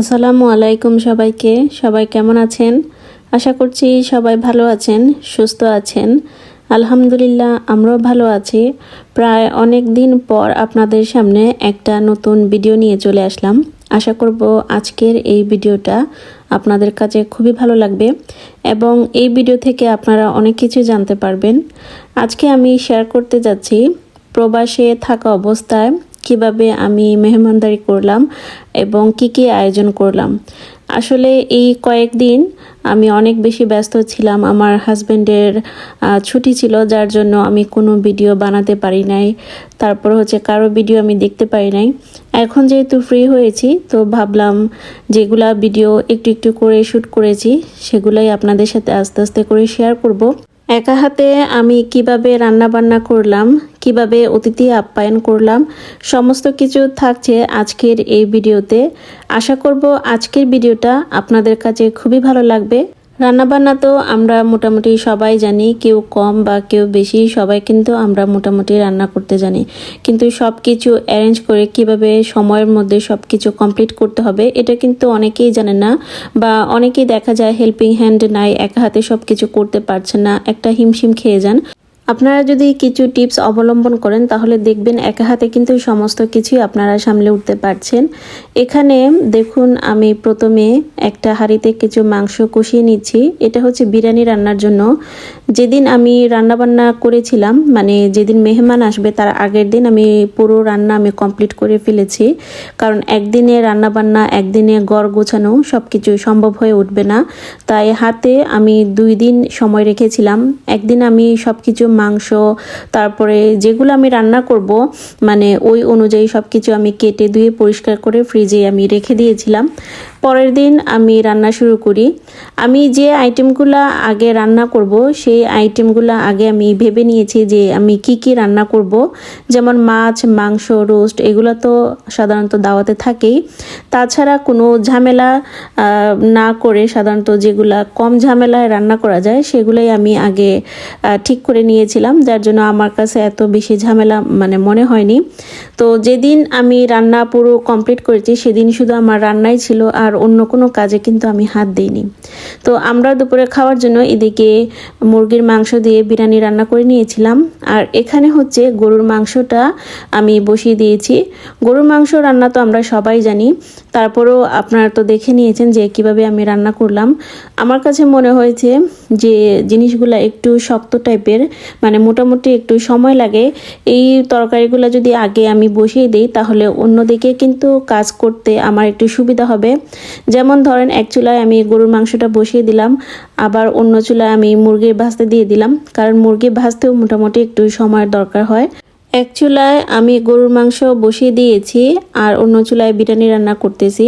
আসসালামু আলাইকুম সবাইকে। সবাই কেমন আছেন? আশা করছি সবাই ভালো আছেন, সুস্থ আছেন। আলহামদুলিল্লাহ, আমরাও ভালো আছি। প্রায় অনেক দিন পর আপনাদের সামনে একটা নতুন ভিডিও নিয়ে চলে আসলাম। আশা করব আজকের এই ভিডিওটা আপনাদের কাছে খুবই ভালো লাগবে এবং এই ভিডিও থেকে আপনারা অনেক কিছু জানতে পারবেন। আজকে আমি শেয়ার করতে যাচ্ছি প্রবাসে থাকা অবস্থায় কীভাবে আমি মেহমানদারি করলাম এবং কি কি আয়োজন করলাম। আসলে এই কয়েকদিন আমি অনেক বেশি ব্যস্ত ছিলাম। আমার হাজব্যান্ডের ছুটি ছিল, যার জন্য আমি কোনো ভিডিও বানাতে পারি নাই। তারপর হচ্ছে কারও ভিডিও আমি দেখতে পারি নাই। এখন যেহেতু ফ্রি হয়েছি, তো ভাবলাম যেগুলা ভিডিও একটু একটু করে শ্যুট করেছি, সেগুলাই আপনাদের সাথে আস্তে আস্তে করে শেয়ার করব। একা হাতে আমি কীভাবে রান্না বান্না করলাম, কীভাবে অতিথি আপ্যায়ন করলাম, সমস্ত কিছু থাকছে আজকের এই ভিডিওতে। আশা করব আজকের ভিডিওটা আপনাদের কাছে খুবই ভালো লাগবে। রান্নাবান্না তো আমরা মোটামুটি সবাই জানি, কেউ কম বা কেউ বেশি, সবাই কিন্তু আমরা মোটামুটি রান্না করতে জানি। কিন্তু সব কিছু অ্যারেঞ্জ করে কীভাবে সময়ের মধ্যে সব কিছু কমপ্লিট করতে হবে, এটা কিন্তু অনেকেই জানে না বা অনেকেই দেখা যায় হেল্পিং হ্যান্ড নাই, এক হাতে সব কিছু করতে পারছে না, একটা হিমশিম খেয়ে যান। আপনারা যদি কিছু টিপস অবলম্বন করেন, তাহলে দেখবেন একা হাতে কিন্তু সমস্ত কিছুই আপনারা সামলে উঠতে পারছেন। এখানে দেখুন, আমি প্রথমে একটা হাঁড়িতে কিছু মাংস কষিয়ে নিচ্ছি। এটা হচ্ছে বিরিয়ানি রান্নার জন্য। যেদিন আমি রান্না বান্না করেছিলাম মানে যেদিন মেহমান আসবে, তার আগের দিন আমি পুরো রান্না আমি কমপ্লিট করে ফেলেছি। কারণ একদিনে রান্না বান্না একদিনে গড় গোছানো সব কিছু সম্ভব হয়ে উঠবে না। তাই হাতে আমি দুই দিন সময় রেখেছিলাম। একদিন আমি সব কিছু মাংস, তারপরে যেগুলো আমি রান্না করব মানে ওই অনুযায়ী সব কিছু আমি কেটে ধুয়ে পরিষ্কার করে ফ্রিজে আমি রেখে দিয়েছিলাম। পরের দিন আমি রান্না শুরু করি। আমি যে আইটেমগুলো আগে রান্না করব, সেই আইটেমগুলো আগে আমি ভেবে নিয়েছি যে আমি কি কি রান্না করব। যেমন মাছ, মাংস, রোস্ট এগুলো তো সাধারণত দাওয়াতে থাকেই। তাছাড়া কোনো ঝামেলা না করে সাধারণত যেগুলা কম ঝামেলায় রান্না করা যায়, সেগুলোই আমি আগে ঠিক করে নিয়েছিলাম। যার জন্য আমার কাছে এত বেশি ঝামেলা মানে মনে হয়নি। তো যেদিন আমি রান্না পুরো কমপ্লিট করেছি, সেদিন শুধু আমার রান্নাই ছিল, আর অন্য কোনো কাজে কিন্তু আমি হাত দিইনি। তো আমরা দুপুরে খাওয়ার জন্য এদিকে মুরগির মাংস দিয়ে বিরিয়ানি রান্না করে নিয়েছিলাম। আর এখানে হচ্ছে গরুর মাংসটা আমি বসিয়ে দিয়েছি। গরুর মাংস রান্না তো আমরা সবাই জানি। তারপরেও আপনারা তো দেখে নিয়েছেন যে কীভাবে আমি রান্না করলাম। আমার কাছে মনে হয়েছে যে জিনিসগুলো একটু শক্ত টাইপের মানে মোটামুটি একটু সময় লাগে। এই তরকারিগুলো যদি আগে আমি বসিয়ে দিই, তাহলে অন্যদিকে কিন্তু কাজ করতে আমার একটু সুবিধা হবে। যেমন ধরেন এক চুলায় আমি গরুর মাংসটা বসিয়ে দিলাম, আবার অন্য চুলায় আমি মুরগির ভাজতে দিয়ে দিলাম, কারণ মুরগি ভাজতেও মোটামুটি একটু সময়ের দরকার হয়। এক চুলায় আমি গরুর মাংস বসিয়ে দিয়েছি আর অন্য চুলায় বিরিয়ানি রান্না করতেছি।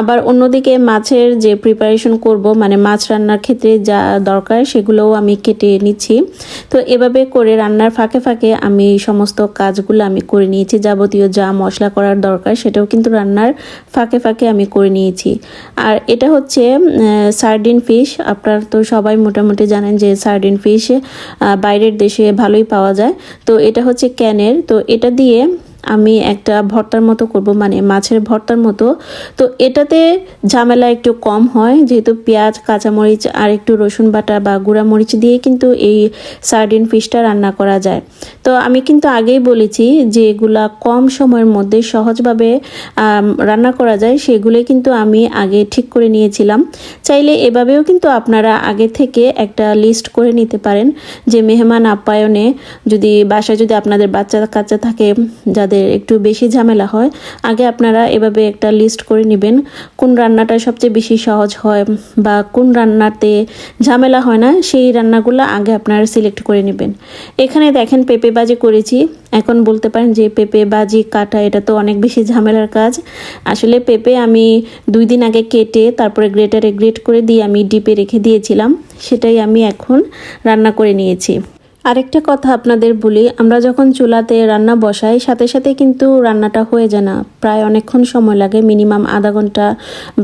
আবার অন্যদিকে মাছের যে প্রিপারেশন করব মানে মাছ রান্নার ক্ষেত্রে যা দরকার সেগুলোও আমি কেটে নিচ্ছি। তো এভাবে করে রান্নার ফাঁকে ফাঁকে আমি সমস্ত কাজগুলো আমি করে নিয়েছি। যাবতীয় যা মশলা করার দরকার সেটাও কিন্তু রান্নার ফাঁকে ফাঁকে আমি করে নিয়েছি। আর এটা হচ্ছে সার্ডিন ফিশ আপনারা তো সবাই মোটামুটি জানেন যে সার্ডিন ফিশ বাইরের দেশে ভালোই পাওয়া যায়। তো এটা হচ্ছে ক্যান চিকেনের তো এটা দিয়ে আমি একটা ভর্তার মতো করব মানে মাছের ভর্তার মতো। তো এটাতে ঝামেলা একটু কম হয়, যেহেতু পেঁয়াজ, কাঁচামরিচ আর একটু রসুন বাটা বা গুঁড়া মরিচ দিয়ে কিন্তু এই সার্ডিন ফিশটা রান্না করা যায়। তো আমি কিন্তু আগেই বলেছি যে এগুলা কম সময়ের মধ্যে সহজভাবে রান্না করা যায়। সেগুলো কিন্তু আমি আগে ঠিক করে নিয়েছিলাম। চাইলে এভাবেও কিন্তু আপনারা আগে থেকে একটা লিস্ট করে নিতে পারেন যে মেহমান আপ্যায়নে যদি বাসায় যদি আপনাদের বাচ্চা কাচ্চা থাকে, যাদের যাদের একটু বেশি ঝামেলা হয়, আগে আপনারা এভাবে একটা লিস্ট করে নেবেন, কোন রান্নাটা সবচেয়ে বেশি সহজ হয় বা কোন রান্নাতে ঝামেলা হয় না, সেই রান্নাগুলো আগে আপনারা সিলেক্ট করে নেবেন। এখানে দেখেন পেঁপে বাজি করেছি, এখন বলতে পারেন যে পেঁপে বাজি কাটা, এটা তো অনেক বেশি ঝামেলার কাজ। আসলে পেঁপে আমি দুই দিন আগে কেটে, তারপরে গ্রেটারে গ্রেট করে দিয়ে আমি ডিপে রেখে দিয়েছিলাম, সেটাই আমি এখন রান্না করে নিয়েছি। আরেকটা কথা আপনাদের বলি, আমরা যখন চুলাতে রান্না বসাই, সাথে সাথে কিন্তু রান্নাটা হয়ে যায় না। প্রায় অনেকক্ষণ সময় লাগে, মিনিমাম আধা ঘণ্টা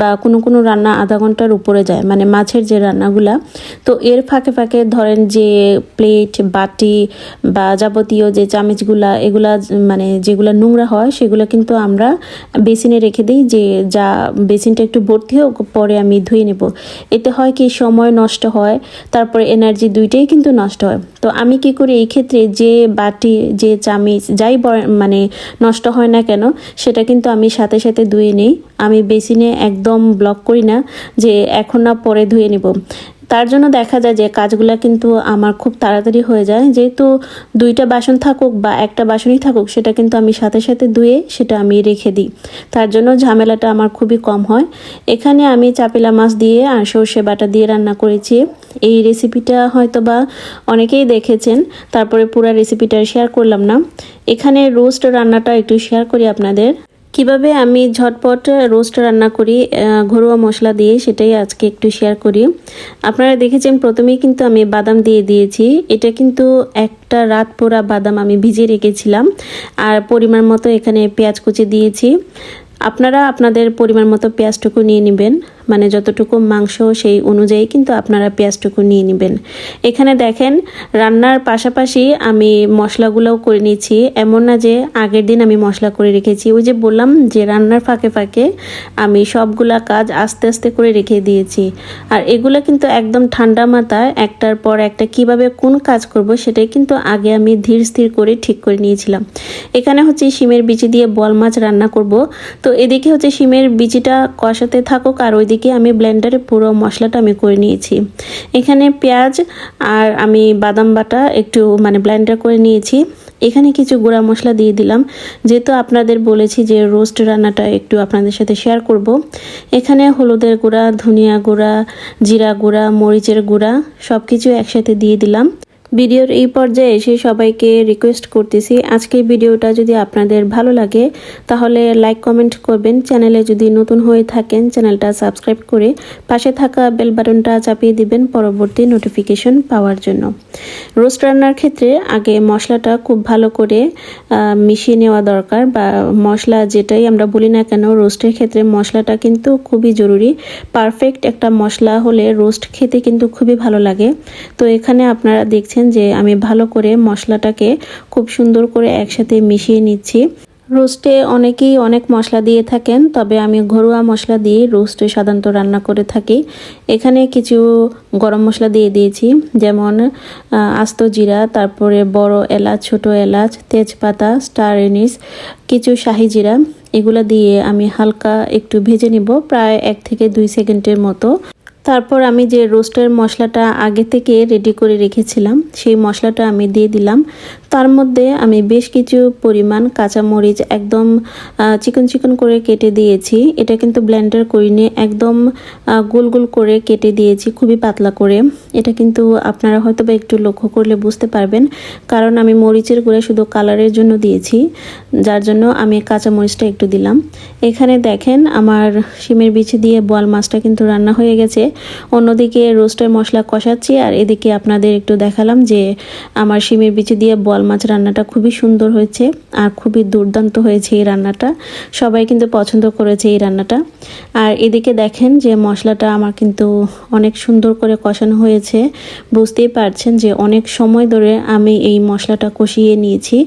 বা কোনো কোনো রান্না আধা ঘণ্টার উপরে যায় মানে মাছের যে রান্নাগুলা। তো এর ফাঁকে ফাঁকে ধরেন যে প্লেট, বাটি বা যাবতীয় যে চামচগুলা, এগুলা মানে যেগুলা নোংরা হয়, সেগুলো কিন্তু আমরা বেসিনে রেখে দিই যে যা বেসিনটা একটু ভর্তি হোক, পরে আমি ধুয়ে নেব। এতে হয় কি, সময় নষ্ট হয়, তারপরে এনার্জি দুইটাই কিন্তু নষ্ট হয়। তো আমি কি করি, এই ক্ষেত্রে যে বাটি, যে চামিচ যাই মানে নষ্ট হয় না কেন, সেটা কিন্তু আমি সাথে সাথে ধুয়ে নিই। আমি বেসিনে একদম ব্লক করি না যে এখন না পরে ধুয়ে নিব। তার জন্য দেখা যায় যে কাজগুলো কিন্তু আমার খুব তাড়াতাড়ি হয়ে যায়। যেহেতু দুইটা বাসন থাকুক বা একটা বাসনই থাকুক, সেটা কিন্তু আমি সাথে সাথে ধুয়ে সেটা আমি রেখে দিই। তার জন্য ঝামেলাটা আমার খুবই কম হয়। এখানে আমি চাপিলা মাছ দিয়ে আর সর্ষে বাটা দিয়ে রান্না করেছি। এই রেসিপিটা হয়তো বা অনেকেই দেখেছেন, তারপরে পুরো রেসিপিটা শেয়ার করলাম না। এখানে রোস্ট রান্নাটা একটু শেয়ার করি আপনাদের। কীভাবে আমি ঝটপট রোস্ট রান্না করি ঘরোয়া মশলা দিয়ে সেটাই আজকে একটু শেয়ার করি। আপনারা দেখেছেন, প্রথমেই কিন্তু আমি বাদাম দিয়ে দিয়েছি। এটা কিন্তু একটা রাত পোড়া বাদাম আমি ভিজে রেখেছিলাম। আর পরিমাণ মতো এখানে পেঁয়াজ কুচি দিয়েছি। আপনারা আপনাদের পরিমাণ মতো পেঁয়াজটুকু নিয়ে নেবেন। মানে যতটুকু মাংস সেই অনুযায়ী কিন্তু আপনারা পেঁয়াজটুকু নিয়ে নেবেন। এখানে দেখেন, রান্নার পাশাপাশি আমি মশলাগুলোও করে নিয়েছি। এমন না যে আগের দিন আমি মশলা করে রেখেছি। ওই যে বললাম যে রান্নার ফাঁকে ফাঁকে আমি সবগুলা কাজ আস্তে আস্তে করে রেখে দিয়েছি। আর এগুলো কিন্তু একদম ঠান্ডা মাথায় একটার পর একটা কীভাবে কোন কাজ করব সেটাই কিন্তু আগে আমি ধীর স্থির করে ঠিক করে নিয়েছিলাম। এখানে হচ্ছে শিমের বিচি দিয়ে বল মাছ রান্না করব। তো এদিকে হচ্ছে শিমের বিচিটা কষাতে থাকুক, আর ওইদিকে আমি ব্লেন্ডারে পুরো মশলাটা আমি করে নিয়েছি। এখানে পেঁয়াজ আর আমি বাদাম বাটা একটু মানে ব্লেন্ডার করে নিয়েছি। এখানে কিছু গুঁড়া মশলা দিয়ে দিলাম। যেহেতু আপনাদের বলেছি যে রোস্ট রান্নাটা একটু আপনাদের সাথে শেয়ার করব, এখানে হলুদের গুঁড়া, ধনিয়া গুঁড়া, জিরা গুঁড়া, মরিচের গুঁড়া সব কিছু একসাথে দিয়ে দিলাম। ভিডিওর এই পর্যায়ে এসে সবাইকে রিকোয়েস্ট করতেছি। আজকের ভিডিওটা যদি আপনাদের ভালো লাগে, তাহলে লাইক কমেন্ট করবেন। চ্যানেলে যদি নতুন হয়ে থাকেন চ্যানেলটা সাবস্ক্রাইব করে পাশে থাকা বেল বাটনটা চাপিয়ে দিবেন পরবর্তী নোটিফিকেশন পাওয়ার জন্য। রোস্ট রান্নার ক্ষেত্রে আগে মশলাটা খুব ভালো করে মিশিয়ে নেওয়া দরকার বা মশলা যেটাই আমরা বলি না কেন, রোস্টের ক্ষেত্রে মশলাটা কিন্তু খুবই জরুরি। পারফেক্ট একটা মশলা হলে রোস্ট খেতে কিন্তু খুবই ভালো লাগে। তো এখানে আপনারা দেখছেন যে আমি ভালো করে মশলাটাকে খুব সুন্দর করে একসাথে মিশিয়ে নিচ্ছি। রোস্টে অনেকেই অনেক মশলা দিয়ে থাকেন, তবে আমি ঘরোয়া মশলা দিয়ে রোস্টে সাধারণত রান্না করে থাকি। এখানে কিছু গরম মশলা দিয়ে দিয়েছি, যেমন আস্ত জিরা, তারপরে বড় এলাচ, ছোট এলাচ, তেজপাতা, স্টার এনিস, কিছু শাহি জিরা। এগুলো দিয়ে আমি হালকা একটু ভেজে নিব, প্রায় এক থেকে দুই সেকেন্ডের মতো। তারপর আমি যে রোস্টের মশলাটা আগে থেকে রেডি করে রেখেছিলাম, সেই মশলাটা আমি দিয়ে দিলাম। তার মধ্যে আমি বেশ কিছু পরিমাণ কাঁচামরিচ একদম চিকন চিকন করে কেটে দিয়েছি। এটা কিন্তু ব্লেন্ডার করিনি, একদম গোল গোল করে কেটে দিয়েছি, খুবই পাতলা করে। এটা কিন্তু আপনারা হয়তো বা একটু লক্ষ্য করলে বুঝতে পারবেন, কারণ আমি মরিচের গুঁড়া শুধু কালারের জন্য দিয়েছি, যার জন্য আমি কাঁচামরিচটা একটু দিলাম। এখানে দেখেন আমার শিমের বিচি দিয়ে বোয়াল মাছটা কিন্তু রান্না হয়ে গেছে। অন্যদিকে রোস্টের মশলা কষাচ্ছি, আর এদিকে আপনাদের একটু দেখালাম যে আমার শিমের বিচি দিয়ে বোয়াল মাছ রান্নাটা খুবই সুন্দর হয়েছে আর খুবই দুর্দান্ত হয়েছে এই রান্নাটা। সবাই কিন্তু পছন্দ করেছে এই রান্নাটা। আর এদিকে দেখেন যে মশলাটা আমার কিন্তু অনেক সুন্দর করে কষানো হয়েছে। বুঝতেই পারছেন যে অনেক সময় ধরে আমি এই মশলাটা কষিয়ে নিয়েছি।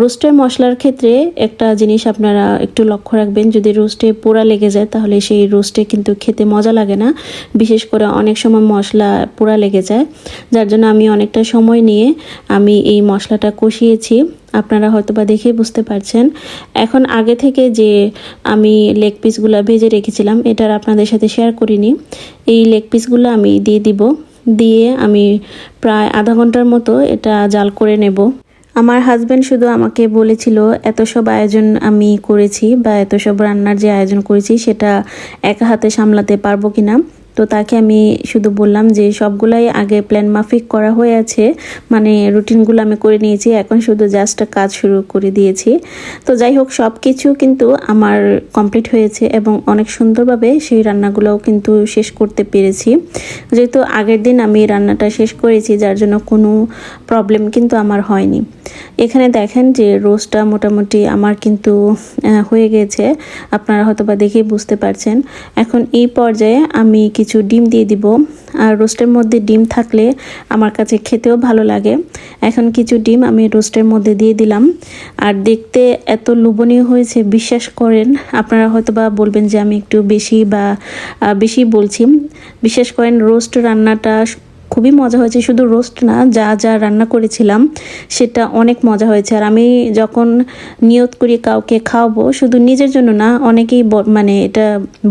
রোস্টের মশলার ক্ষেত্রে একটা জিনিস আপনারা একটু লক্ষ্য রাখবেন, যদি রোস্টে পোড়া লেগে যায় তাহলে সেই রোস্টে কিন্তু খেতে মজা লাগে না। বিশেষ করে অনেক সময় মশলা পোড়া লেগে যায়। যার জন্য আমি অনেকটা সময় নিয়ে আমি এই মশলাটা কষিয়েছি। আপনারা হয়তো বা দেখেই বুঝতে পারছেন। এখন আগে থেকে যে আমি লেগ পিসগুলো ভেজে রেখেছিলাম, এটার আপনাদের সাথে শেয়ার করিনি। এই লেগ পিসগুলো আমি দিয়ে দিব। দিয়ে আমি প্রায় আধা ঘণ্টার মতো এটা জাল করে নেব। আমার হাজব্যান্ড শুধু আমাকে বলেছিল, এত সব আয়োজন আমি করেছি বা এত সব রান্নার যে আয়োজন করেছি, সেটা একা হাতে সামলাতে পারব কিনা? তো তাকে আমি শুধু বললাম যে সবগুলাই আগে প্ল্যান মাফিক করা হয়ে আছে। মানে রুটিনগুলো আমি করে নিয়েছি, এখন শুধু জাস্ট কাজ শুরু করে দিয়েছি। তো যাই হোক সব কিছু কিন্তু আমার কমপ্লিট হয়েছে এবং অনেক সুন্দরভাবে সেই রান্নাগুলোও কিন্তু শেষ করতে পেরেছি। যেহেতু আগের দিন আমি রান্নাটা শেষ করেছি, যার জন্য কোনো প্রবলেম কিন্তু আমার হয়নি। এখানে দেখেন যে রোস্টটা মোটামুটি আমার কিন্তু হয়ে গেছে। আপনারা হয়তো বা দেখেই বুঝতে পারছেন। এখন এই পর্যায়ে আমি কিছু ডিম দিয়ে দিব। আর রোস্টের মধ্যে ডিম থাকলে আমার কাছে খেতেও ভালো লাগে। এখন কিছু ডিম আমি রোস্টের মধ্যে দিয়ে দিলাম। আর দেখতে এত লোভনীয় হয়েছে, বিশ্বাস করেন। আপনারা হয়তো বা বলবেন যে আমি একটু বেশি বা বেশি বলছি। বিশ্বাস করেন, রোস্ট রান্নাটা খুবই মজা হয়েছে। শুধু রোস্ট না, যা যা রান্না করেছিলাম, সেটা অনেক মজা হয়েছে। আর আমি যখন নিয়ত করি কাউকে খাওয়াবো, শুধু নিজের জন্য না, অনেকেই মানে এটা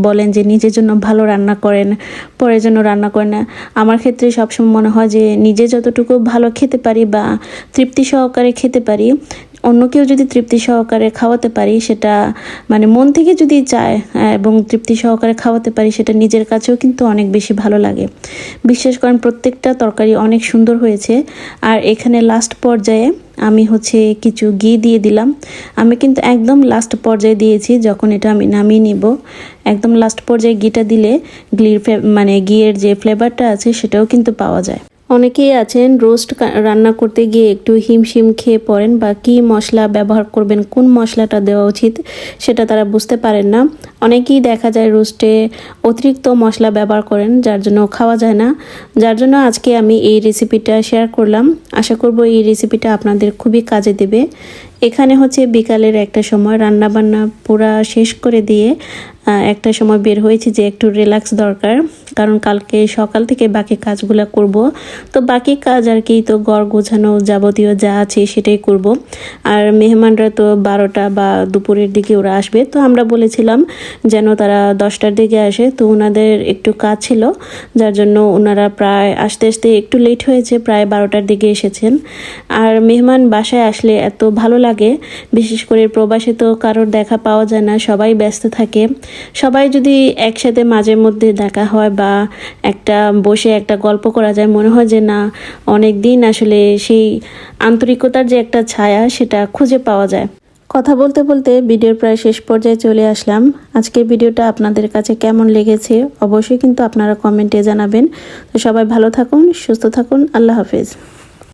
বলেন যে নিজের জন্য ভালো রান্না করেন, পরের জন্য রান্না করেন না। আমার ক্ষেত্রে সবসময় মনে হয় যে নিজে যতটুকু ভালো খেতে পারি বা তৃপ্তি সহকারে খেতে পারি অন্য কেউ যদি তৃপ্তি সহকারে খাওয়াতে পারি, সেটা মানে মন থেকে যদি চায় এবং তৃপ্তি সহকারে খাওয়াতে পারি, সেটা নিজের কাছেও কিন্তু অনেক বেশি ভালো লাগে। বিশ্বাস করেন, প্রত্যেকটা তরকারি অনেক সুন্দর হয়েছে। আর এখানে লাস্ট পর্যায়ে আমি হচ্ছে কিছু ঘি দিয়ে দিলাম। আমি কিন্তু একদম লাস্ট পর্যায়ে দিয়েছি, যখন এটা আমি নামিয়ে নিব। একদম লাস্ট পর্যায়ে ঘিটা দিলে, ঘির মানে ঘিয়ের যে ফ্লেভারটা আছে, সেটাও কিন্তু পাওয়া যায়। অনেকেই আছেন, রোস্ট রান্না করতে গিয়ে একটু হিমশিম খেয়ে পড়েন বা কী মশলা ব্যবহার করবেন, কোন মশলাটা দেওয়া উচিত সেটা তারা বুঝতে পারেন না। অনেকেই দেখা যায় রোস্টে অতিরিক্ত মশলা ব্যবহার করেন, যার জন্য খাওয়া যায় না। যার জন্য আজকে আমি এই রেসিপিটা শেয়ার করলাম। আশা করব এই রেসিপিটা আপনাদের খুবই কাজে দেবে। এখানে হচ্ছে বিকালের একটা সময় রান্না বান্না পুরা শেষ করে দিয়ে একটা সময় বের হয়েছে যে একটু রিল্যাক্স দরকার, কারণ কালকে সকাল থেকে বাকি কাজগুলো করব। তো বাকি কাজ আর কি, তো গড় গোছানো যাবতীয় যা আছে সেটাই করব। আর মেহমানরা তো বারোটা বা দুপুরের দিকে ওরা আসবে। তো আমরা বলেছিলাম যেন তারা দশটার দিকে আসে। তো ওনাদের একটু কাজ ছিল, যার জন্য ওনারা প্রায় আসতে আসতে একটু লেট হয়েছে, প্রায় বারোটার দিকে এসেছেন। আর মেহমান বাসায় আসলে এত ভালো লাগে, বিশেষ করে প্রবাসে তো কারোর দেখা পাওয়া যায় না, সবাই ব্যস্ত থাকে। সবাই যদি একসাথে মাঝে মধ্যে দেখা হয় বা একটা বসে একটা গল্প করা যায়, মনে হয় যে না অনেক দিন আসলে সেই আন্তরিকতার যে একটা ছায়া সেটা খুঁজে পাওয়া যায়। কথা বলতে বলতে ভিডিওর প্রায় শেষ পর্যায়ে চলে আসলাম। আজকের ভিডিওটা আপনাদের কাছে কেমন লেগেছে অবশ্যই কিন্তু আপনারা কমেন্টে জানাবেন। তো সবাই ভালো থাকুন, সুস্থ থাকুন, আল্লাহ হাফেজ।